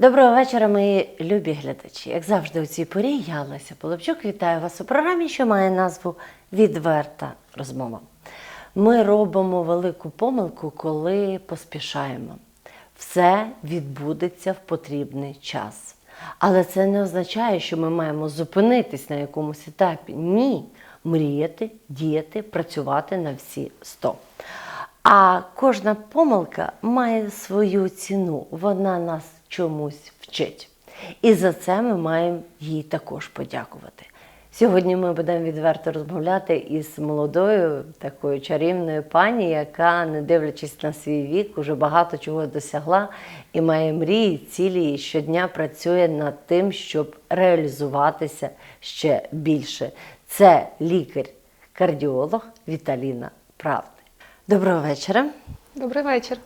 Доброго вечора, мої любі глядачі. Як завжди, у цій порі я Леся Половчук вітаю вас у програмі, що має назву Відверта розмова. Ми робимо велику помилку, коли поспішаємо. Все відбудеться в потрібний час. Але це не означає, що ми маємо зупинитись на якомусь етапі. Ні. Мріяти, діяти, працювати на всі 100. А кожна помилка має свою ціну. Вона нас чомусь вчить. І за це ми маємо їй також подякувати. Сьогодні ми будемо відверто розмовляти із молодою такою чарівною пані, яка, не дивлячись на свій вік, уже багато чого досягла і має мрії, цілі і щодня працює над тим, щоб реалізуватися ще більше. Це лікар-кардіолог Віталіна Правди. Доброго вечора. Добрий вечір.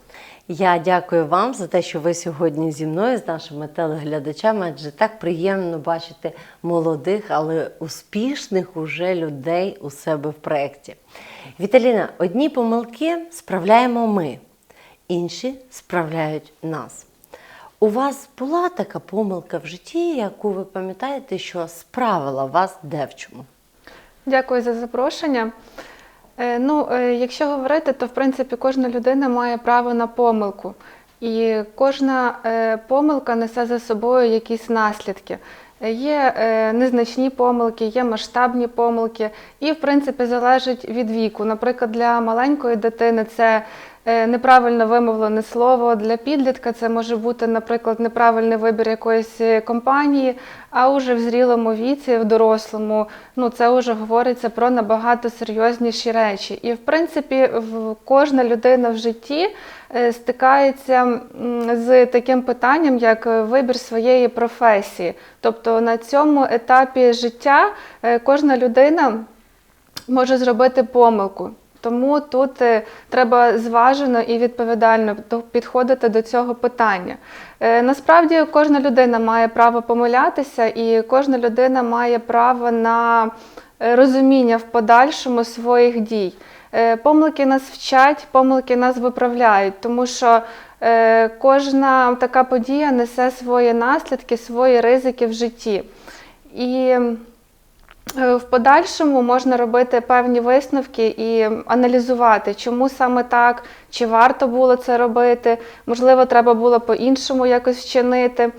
Я дякую вам за те, що ви сьогодні зі мною, з нашими телеглядачами, адже так приємно бачити молодих, але успішних уже людей у себе в проєкті. Віталіна, одні помилки справляємо ми, інші справляють нас. У вас була така помилка в житті, яку ви пам'ятаєте, що справила вас де в чому? Дякую за запрошення. Е, Ну, е, якщо говорити, то в принципі кожна людина має право на помилку. І кожна е, помилка несе за собою якісь наслідки. Є незначні помилки, є масштабні помилки, і в принципі залежить від віку. Наприклад, для маленької дитини це неправильно вимовлене слово. Для підлітка це може бути, наприклад, неправильний вибір якоїсь е, компанії, а уже в зрілому віці, в дорослому, ну це вже говориться про набагато серйозніші речі. І в принципі, кожна людина в житті е, стикається з таким питанням, як е, вибір своєї професії. Тобто на цьому етапі життя е, кожна людина може зробити помилку. Тому тут е, треба зважено і відповідально підходити до цього питання. Е, Насправді кожна людина має право помилятися, і кожна людина має право на е, розуміння в подальшому своїх дій. Помилки нас вчать, помилки нас виправляють, тому що кожна така подія несе свої наслідки, свої ризики в житті. І В подальшому можна робити певні висновки і аналізувати, чому саме так, чи варто було це робити, можливо, треба було по-іншому якось вчинити.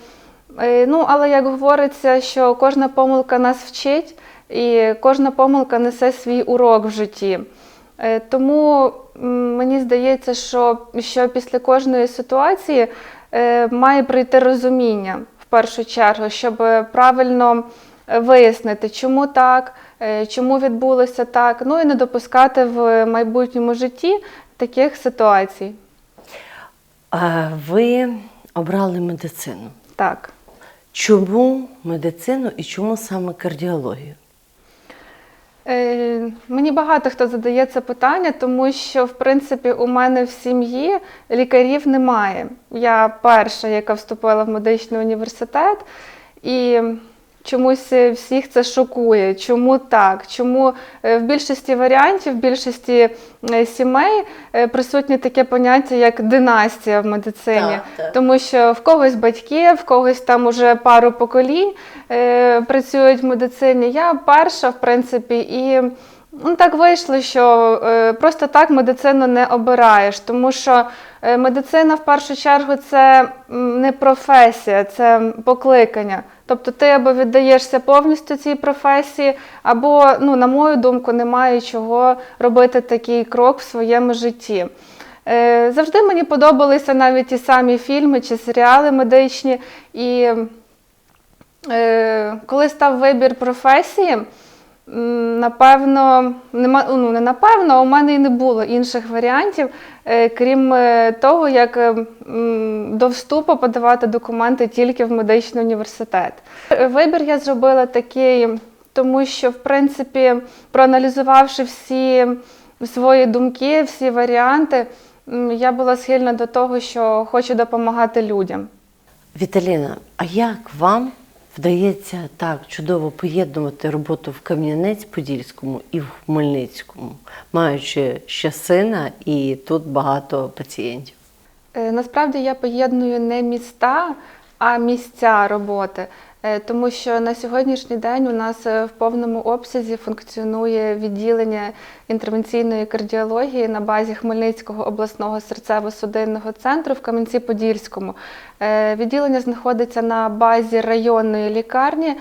Е, Ну, але як говориться, що кожна помилка нас вчить, і кожна помилка несе свій урок в житті. Е, Тому мені здається, що, що після кожної ситуації е, має прийти розуміння в першу чергу, щоб правильно е, вияснити, чому так, е, чому відбулося так, ну і не допускати в майбутньому житті таких ситуацій. А Ви обрали медицину. Так. Чому медицину і чому саме кардіологію? Е, Мені багато хто задає це питання, тому що в принципі у мене в сім'ї лікарів немає. Я перша, яка вступила в медичний університет, і чомусь всіх це шокує. Чому так? Чому е, в більшості варіантів, в більшості е, сімей е, присутнє таке поняття, як династія в медицині. Так, так. Тому що в когось батьки, в когось там уже пару поколінь е, працюють в медицині. Я перша, в принципі, і ну, так вийшло, що е, просто так медицину не обираєш, тому що е, медицина в першу чергу це не професія, це покликання. Тобто ти або віддаєшся повністю цій професії, або, ну, на мою думку, немає чого робити такий крок в своєму житті. Е, Завжди мені подобалися навіть ті самі фільми чи серіали медичні. І е, коли став вибір професії, напевно, нема, ну, не напевно, у мене і не було інших варіантів, е, крім е, того, як е, до вступу подавати документи тільки в медичний університет. Вибір я зробила такий тому що, в принципі, проаналізувавши всі свої думки, всі варіанти, я була схильна до того, що хочу допомагати людям. Віталіна, а як вам вдається так чудово поєднувати роботу в Кам'янець-Подільському і в Хмельницькому, маючи ще сина і тут багато пацієнтів? Е, Насправді я поєдную не міста, а місця роботи. Е, Тому що на сьогоднішній день у нас е, в повному обсязі функціонує відділення інтервенційної кардіології на базі Хмельницького обласного серцево-судинного центру в Кам'янці-Подільському. Е, Відділення знаходиться на базі районної лікарні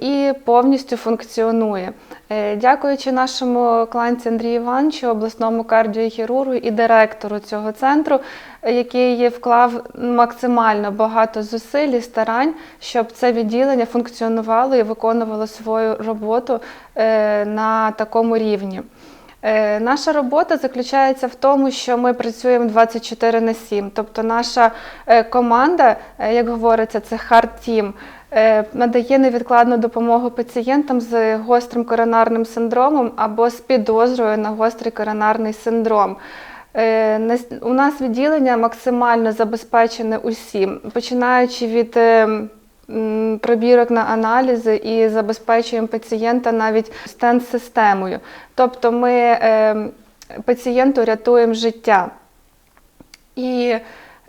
і повністю функціонує. Е, Дякуючи нашому кланці Андрію Івановичу, обласному кардіохірургу і директору цього центру, е, який вклав максимально багато зусиль і старань, щоб це відділення функціонувало і виконувало свою роботу е, на такому рівні. Е, Наша робота заключається в тому, що ми працюємо 24 на 7. Тобто наша е, команда, е, як говориться, це hard team, е, надає невідкладну допомогу пацієнтам з гострим коронарним синдромом або з підозрою на гострий коронарний синдром. Е, У нас відділення максимально забезпечене усім, починаючи від е, пробірок на аналізи і забезпечуємо пацієнта навіть стенд-системою. Тобто ми е, пацієнту рятуємо життя і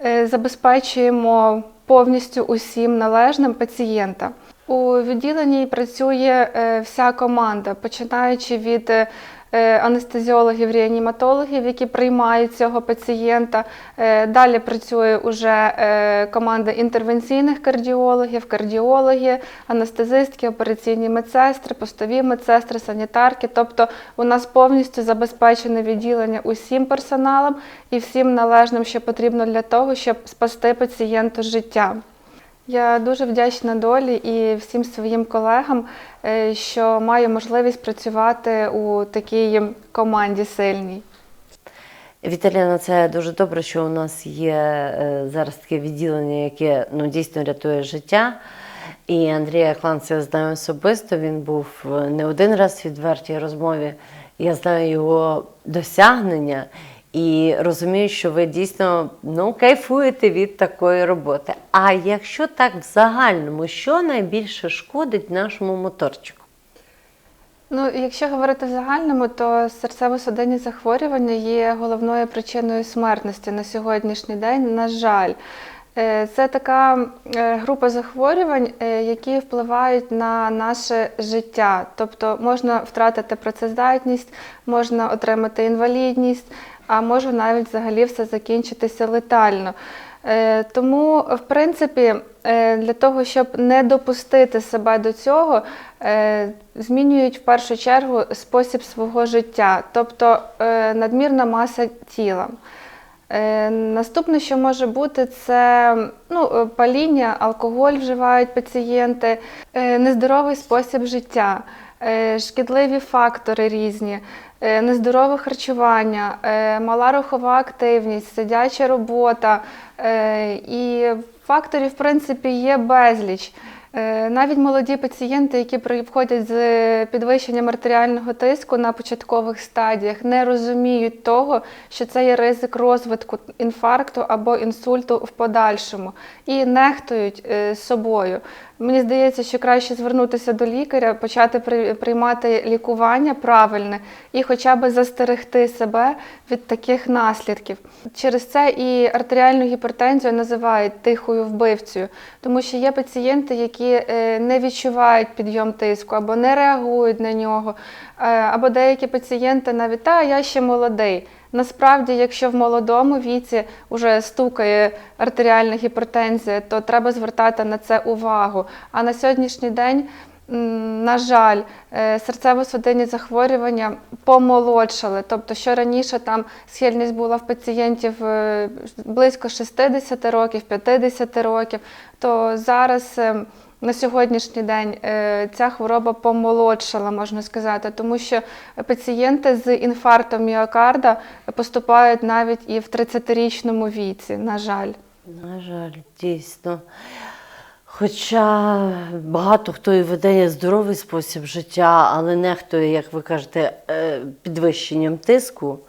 е, забезпечуємо повністю усім належним пацієнта. У відділенні працює е, вся команда, починаючи від е, анестезіологів, реаніматологів, які приймають цього пацієнта. Е, Далі працює уже е, команда інтервенційних кардіологів, кардіологи, анестезистки, операційні медсестри, постові медсестри, санітарки. Тобто у нас повністю забезпечене відділення усім персоналом і всім належним, що потрібно для того, щоб спасти пацієнту життя. Я дуже вдячна долі і всім своїм колегам, е, що маю можливість працювати у такій команді сильній. Віталіна, це дуже добре, що у нас є е, зараз таке відділення, яке ну, дійсно рятує життя. І Андрія Кланця я знаю особисто. Він був е, не один раз в відвертій розмові. Я знаю його досягнення і розумію, що ви дійсно ну, кайфуєте від такої роботи. А якщо так в загальному, що найбільше шкодить нашому моторчику? Ну, якщо говорити в загальному, то серцево-судинні захворювання є головною причиною смертності на сьогоднішній день. На жаль, Е, це така е, група захворювань, е, які впливають на наше життя. Тобто можна втратити працездатність, можна отримати інвалідність, а може навіть взагалі все закінчитися летально. Е, Тому, в принципі, е, для того, щоб не допустити себе до цього, е, змінюють в першу чергу спосіб свого життя, тобто надмірна маса тіла. Наступне, що може бути, це ну, паління, алкоголь вживають пацієнти, нездоровий спосіб життя, шкідливі фактори різні, нездорове харчування, е, мала рухова активність, сидяча робота. е, І факторів, в принципі, є безліч. Е, Навіть молоді пацієнти, які приходять з підвищенням артеріального тиску на початкових стадіях, не розуміють того, що це є ризик розвитку інфаркту або інсульту в подальшому, і нехтують е, собою. Мені здається, що краще звернутися до лікаря, почати при- приймати лікування правильне і хоча б застерегти себе від таких наслідків. Через це і артеріальну гіпертензію називають тихою вбивцею, тому що є пацієнти, які е, не відчувають підйом тиску або не реагують на нього. Е, Або деякі пацієнти навіть та я ще молодий. Насправді, якщо в молодому віці вже стукає артеріальна гіпертензія, то треба звертати на це увагу. А на сьогоднішній день, на жаль, е, серцево-судинні захворювання помолодшали. Тобто, що раніше там схильність була в пацієнтів близько 60 років, 50 років, то зараз. На сьогоднішній день е, ця хвороба помолодшала, можна сказати, тому що пацієнти з інфарктом міокарда поступають навіть і в 30-річному віці, на жаль. На жаль, дійсно. Хоча багато хто і веде здоровий спосіб життя, але нехтує, як ви кажете, е, підвищенням тиску.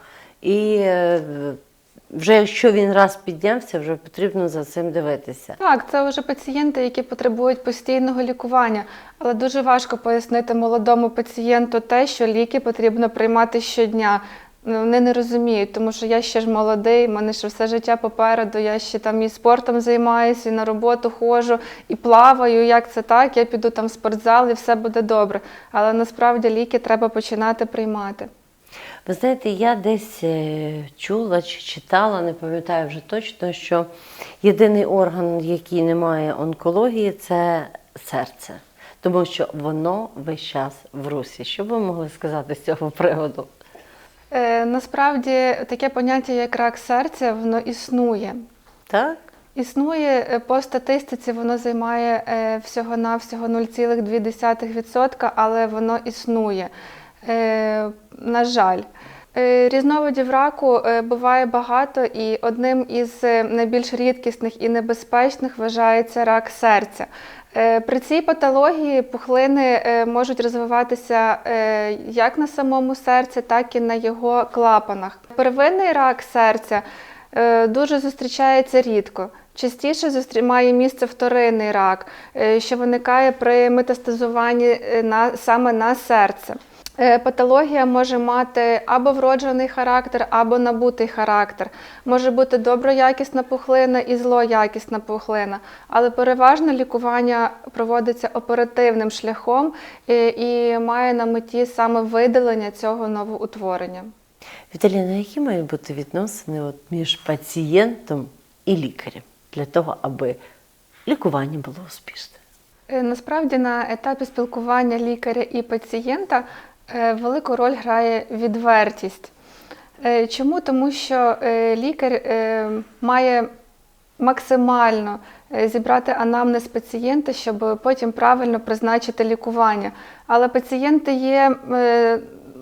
І е, вже якщо він раз піднявся, вже потрібно за цим дивитися. Так, це вже пацієнти, які потребують постійного лікування, але дуже важко пояснити молодому пацієнту те, що ліки потрібно приймати щодня. Ну, Вони не розуміють, тому що я ще ж молодий, в мене ще все життя попереду, я ще там і спортом займаюся, і на роботу ходжу, і плаваю. Як це так? Я піду там в спортзал і все буде добре. Але насправді ліки треба починати приймати. Ви знаєте, я десь е, чула чи читала, не пам'ятаю вже точно, що єдиний орган, який не має онкології, це серце. Тому що воно весь час в русі. Що ви могли сказати з цього приводу? Е, насправді таке поняття, як рак серця, воно існує. Так? Існує е, по статистиці, воно займає е, всього-навсього 0,2%, але воно існує. Е, На жаль. Е, Різновидів раку е, буває багато, і одним із е, найбільш рідкісних і небезпечних вважається рак серця. При цій патології пухлини можуть розвиватися як на самому серці, так і на його клапанах. Первинний рак серця дуже зустрічається рідко. Частіше має місце вторинний рак, що виникає при метастазуванні на, саме на серце. Е, Патологія може мати або вроджений характер, або набутий характер. Може бути доброякісна пухлина і злоякісна пухлина, але переважно лікування проводиться оперативним шляхом е, і має на меті саме видалення цього новоутворення. Віталіна, які мають бути відносини от між пацієнтом і лікарем для того, аби лікування було успішне? Насправді на етапі спілкування лікаря і пацієнта велику роль грає відвертість. Е, Чому? Тому що е, лікар е, має максимально е, зібрати анамнез пацієнта, щоб потім правильно призначити лікування. Але пацієнти є е,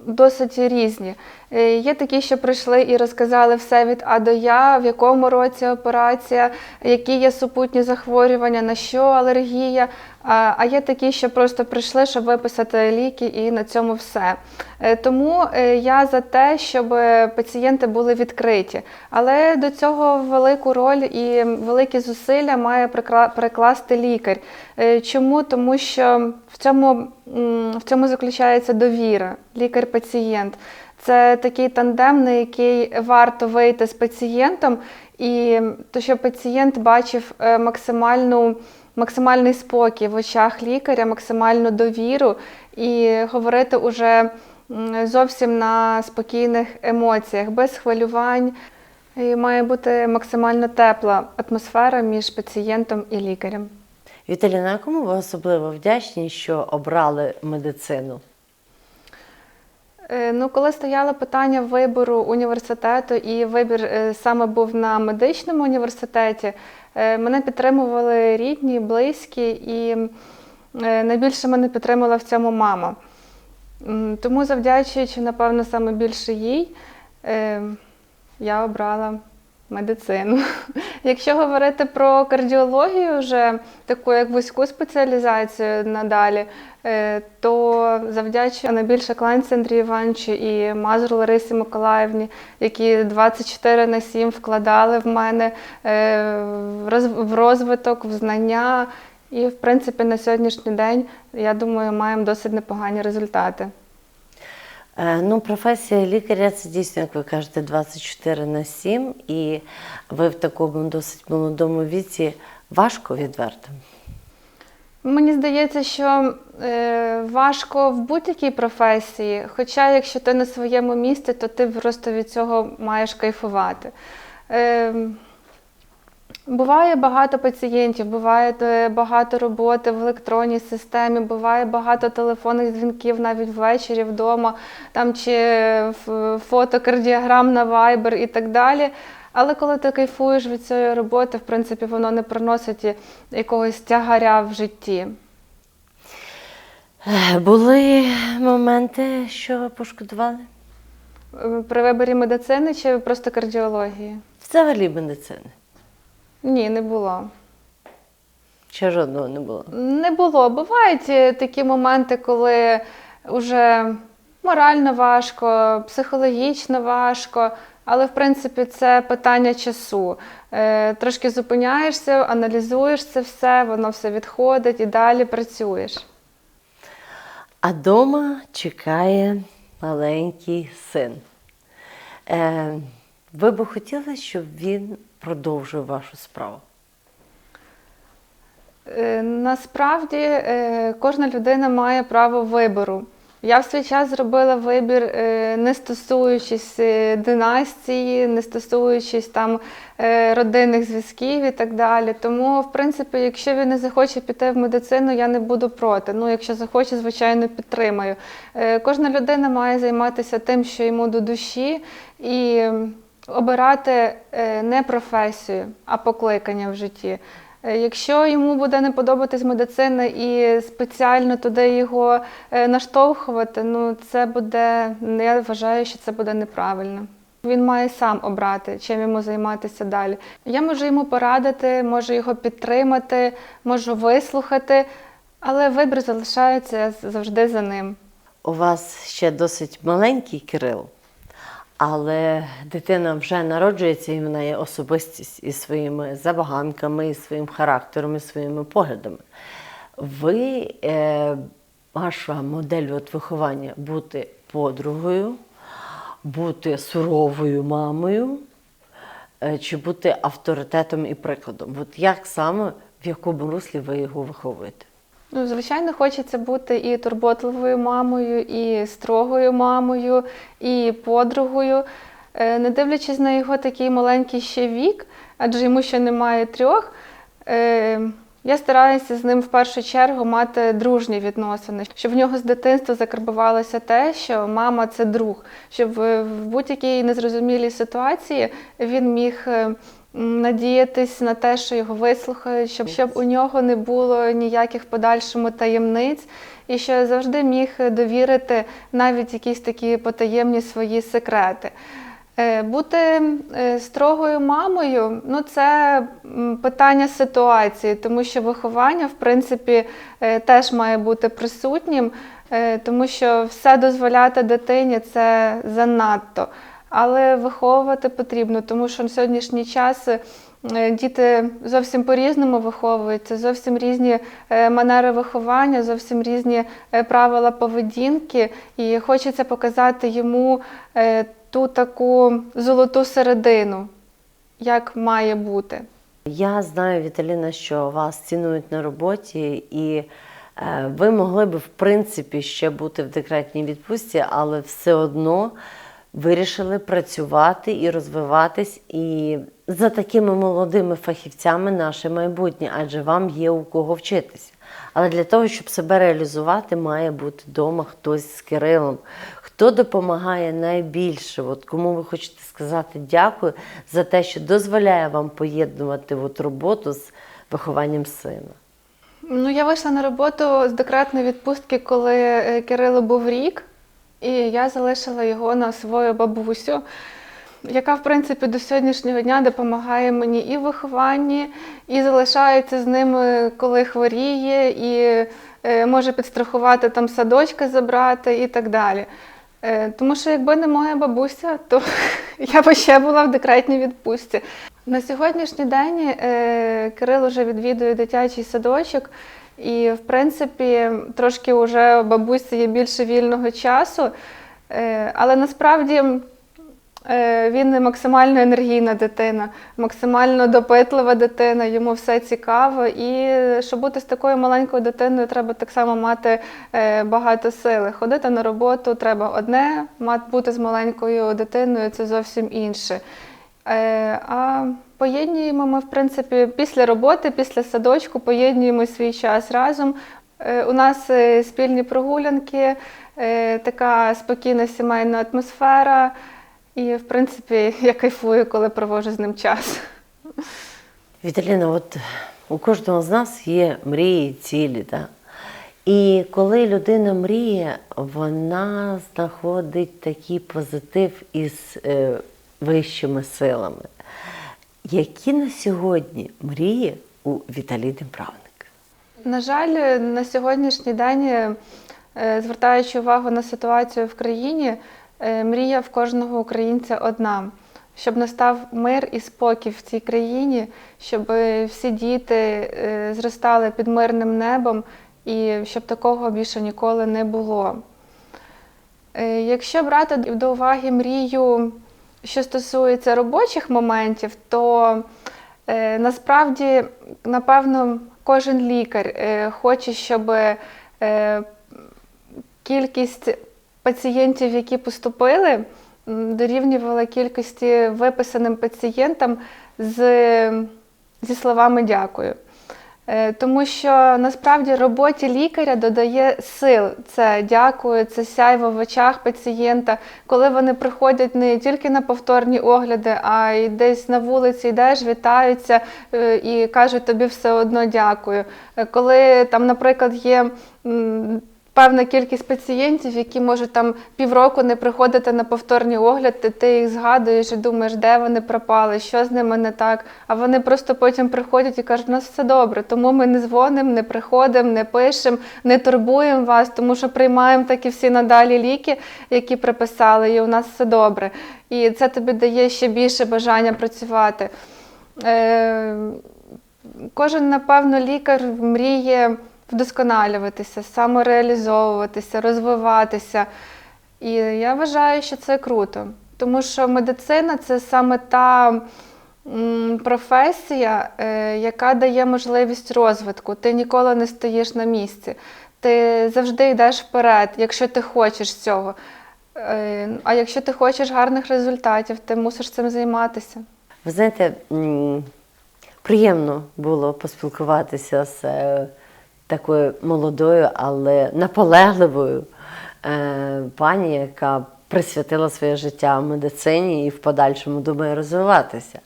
досить різні. Е, Є такі, що прийшли і розказали все від А до Я, в якому році операція, які є супутні захворювання, на що алергія. А є такі, що просто прийшли, щоб виписати ліки, і на цьому все. Е, Тому е, я за те, щоб пацієнти були відкриті. Але до цього велику роль і великі зусилля має прикласти лікар. Чому? Тому що в цьому, в цьому заключається довіра, лікар-пацієнт. Це такий тандем, на який варто вийти з пацієнтом, і то, щоб пацієнт бачив е, максимальну, максимальний спокій в очах лікаря, максимальну довіру і говорити уже зовсім на спокійних емоціях, без хвилювань. І має бути максимально тепла атмосфера між пацієнтом і лікарем. Віталіна, кому ви особливо вдячні, що обрали медицину? Е, Ну, коли стояло питання вибору університету, і вибір е, саме був на медичному університеті, е, мене підтримували рідні, близькі, і найбільше мене підтримала в цьому мама. Тому, завдячуючи, напевно, саме більше їй, я обрала медицину. Якщо говорити про кардіологію, вже таку як вузьку спеціалізацію надалі, е, то завдячую найбільше кланці Андрію Івановичу і Мазур Ларисі Миколаївні, які 24 на 7 вкладали в мене е, в роз- в розвиток, в знання. І, в принципі, на сьогоднішній день, я думаю, маємо досить непогані результати. Е, Ну, професія лікаря це дійсно, як ви кажете, 24 на 7, і ви в такому досить молодому віці важко відверто. Мені здається, що е, важко в будь-якій професії, хоча якщо ти на своєму місці, то ти просто від цього маєш кайфувати. Е, буває багато пацієнтів, буває е, багато роботи в електронній системі, буває багато телефонних дзвінків навіть ввечері вдома, там чи фотокардіограм на Viber і так далі. Але коли ти кайфуєш від цієї роботи, в принципі, воно не приносить якогось тягаря в житті. Були моменти, що пошкодували? Е, При виборі медицини чи просто кардіології? Взагалі медицини. Ні, не було. Чи жодного не було? Не було. Бувають е, такі моменти, коли вже морально важко, психологічно важко, але в принципі це питання часу. Е, Трошки зупиняєшся, аналізуєш це все, воно все відходить і далі працюєш. А дома чекає маленький син. Е, ви би хотіли, щоб він продовжив вашу справу? Е, Насправді е, кожна людина має право вибору. Я в свій час зробила вибір, е, не стосуючись династії, не стосуючись там родинних зв'язків і так далі. Тому, в принципі, якщо він не захоче піти в медицину, я не буду проти. Ну, якщо захоче, звичайно, підтримаю. Кожна людина має займатися тим, що йому до душі, і обирати е, не професію, а покликання в житті. Е, Якщо йому буде не подобатись медицина і спеціально туди його е, наштовхувати, ну це буде, я вважаю, що це буде неправильно. Він має сам обрати, чим йому займатися далі. Я можу йому порадити, можу його підтримати, можу вислухати, але вибір залишається завжди за ним. У вас ще досить маленький Кирил, але дитина вже народжується і вона є особистість із своїми забаганками, із своїм характером, і своїми поглядами. Ви, е, ваша модель от виховання бути подругою, бути суровою мамою, е, чи бути авторитетом і прикладом? От як саме, в якому руслі ви його виховуєте? Ну, звичайно, хочеться бути і турботливою мамою, і строгою мамою, і подругою. Е, Не дивлячись на його такий маленький ще вік, адже йому ще немає трьох. е, Я стараюся з ним в першу чергу мати дружні відносини, щоб в нього з дитинства закарбувалося те, що мама це друг, щоб в будь-якій незрозумілій ситуації він міг е, надіятись на те, що його вислухають, щоб, щоб у нього не було ніяких подальшому таємниць, і що завжди міг довірити навіть якісь такі потаємні свої секрети. Е, Бути е, строгою мамою ну це питання ситуації, тому що виховання, в принципі, е, теж має бути присутнім, тому що все дозволяти дитині це занадто. Але виховувати потрібно, тому що на сьогоднішній час е, діти зовсім по-різному виховуються, зовсім різні е, манери виховання, зовсім різні е, правила поведінки. І хочеться показати йому ту таку золоту середину, як має бути. Я знаю, Віталіна, що вас цінують на роботі, і ви могли б, в принципі, ще бути в декретній відпустці, але все одно вирішили працювати і розвиватись. І за такими молодими фахівцями наше майбутнє, адже вам є у кого вчитися. Але для того, щоб себе реалізувати, має бути вдома хтось з Кирилом. Хто допомагає найбільше? От кому ви хочете сказати дякую за те, що дозволяє вам поєднувати от роботу з вихованням сина? Ну, я вийшла на роботу з декретної відпустки, коли е, Кирилу був рік, і я залишила його на свою бабусю, яка, в принципі, до сьогоднішнього дня допомагає мені і в вихованні, і залишається з ним, коли хворіє, і е, може підстрахувати там садочки забрати і так далі. Е, Тому що якби не моя бабуся, то я б ще була в декретній відпустці. На сьогоднішній день е, Кирил вже відвідує дитячий садочок, і, в принципі, трошки вже бабусі є більше вільного часу. Е, але насправді е, він максимально енергійна дитина, максимально допитлива дитина, йому все цікаво. І щоб бути з такою маленькою дитиною, треба так само мати е, багато сили. Ходити на роботу треба одне, мати бути з маленькою дитиною це зовсім інше. А поєднуємо ми, в принципі, після роботи, після садочку, поєднуємо свій час разом. Е, У нас е, спільні прогулянки, е, така спокійна сімейна атмосфера. І, в принципі, я кайфую, коли проводжу з ним час. Віталіна, от у кожного з нас є мрії, цілі. Да? І коли людина мріє, вона знаходить такий позитив із вищими силами. Які на сьогодні мрії у Віталіни Бравник? На жаль, на сьогоднішній день, е, звертаючи увагу на ситуацію в країні, е, мрія в кожного українця одна. Щоб настав мир і спокій в цій країні, щоб всі діти е, зростали під мирним небом і щоб такого більше ніколи не було. Якщо брати до уваги мрію, що стосується робочих моментів, то е, насправді, напевно, кожен лікар е, хоче, щоб е, кількість пацієнтів, які поступили, дорівнювала кількості виписаним пацієнтам з, зі словами дякую. Е, Тому що насправді роботі лікаря додає сил. Це дякую, це сяйво в очах пацієнта, коли вони приходять не тільки на повторні огляди, а й десь на вулиці йдеш, вітаються е, і кажуть тобі все одно дякую. Е, Коли там, наприклад, є. Певна кількість пацієнтів, які можуть там півроку не приходити на повторні огляди, ти їх згадуєш і думаєш, де вони пропали, що з ними не так. А вони просто потім приходять і кажуть, у нас все добре, тому ми не дзвонимо, не приходимо, не пишемо, не турбуємо вас, тому що приймаємо такі всі надалі ліки, які приписали, і у нас все добре. І це тобі дає ще більше бажання працювати. Е, Кожен, напевно, лікар мріє вдосконалюватися, самореалізовуватися, розвиватися. І я вважаю, що це круто, тому що медицина це саме та професія, е, яка дає можливість розвитку. Ти ніколи не стоїш на місці. Ти завжди йдеш вперед, якщо ти хочеш цього. Е, А якщо ти хочеш гарних результатів, ти мусиш цим займатися. Ви знаєте, приємно було поспілкуватися з е, такою молодою, але наполегливою е, пані, яка присвятила своє життя медицині і в подальшому думає розвиватися.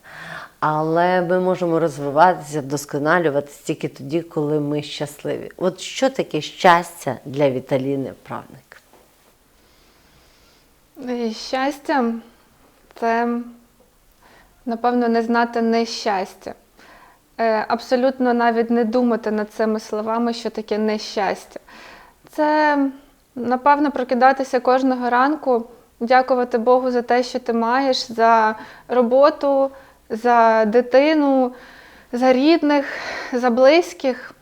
Але ми можемо розвиватися, вдосконалюватися тільки тоді, коли ми щасливі. От що таке щастя для Віталіни Правник? Щастя це, напевно, не знати нещастя. Е, Абсолютно навіть не думати над цими словами, що таке нещастя. Це, напевно, прокидатися кожного ранку, дякувати Богу за те, що ти маєш, за роботу, за дитину, за рідних, за близьких.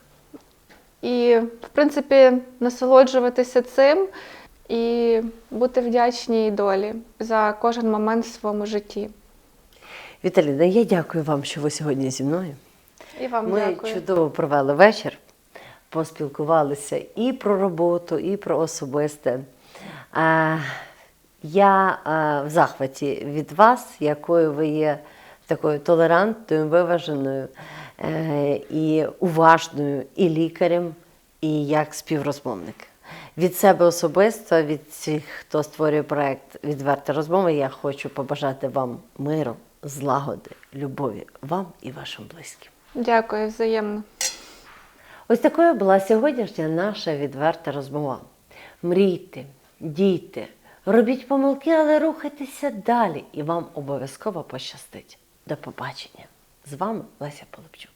І, в принципі, насолоджуватися цим і бути вдячній долі за кожен момент в своєму житті. Віталіна, я дякую вам, що ви сьогодні зі мною. І вам Ми дякую. чудово провели вечір, поспілкувалися і про роботу, і про особисте. Я в захваті від вас, якою ви є такою толерантною, виваженою е, і уважною і лікарем, і як співрозмовник. Від себе особисто, від всіх, хто створює проект Відверта розмова, я хочу побажати вам миру, злагоди, любові вам і вашим близьким. Дякую взаємно. Ось такою була сьогоднішня наша відверта розмова. Мрійте, дійте, робіть помилки, але рухайтеся далі, і вам обов'язково пощастить. До побачення! З вами Леся Полипчук.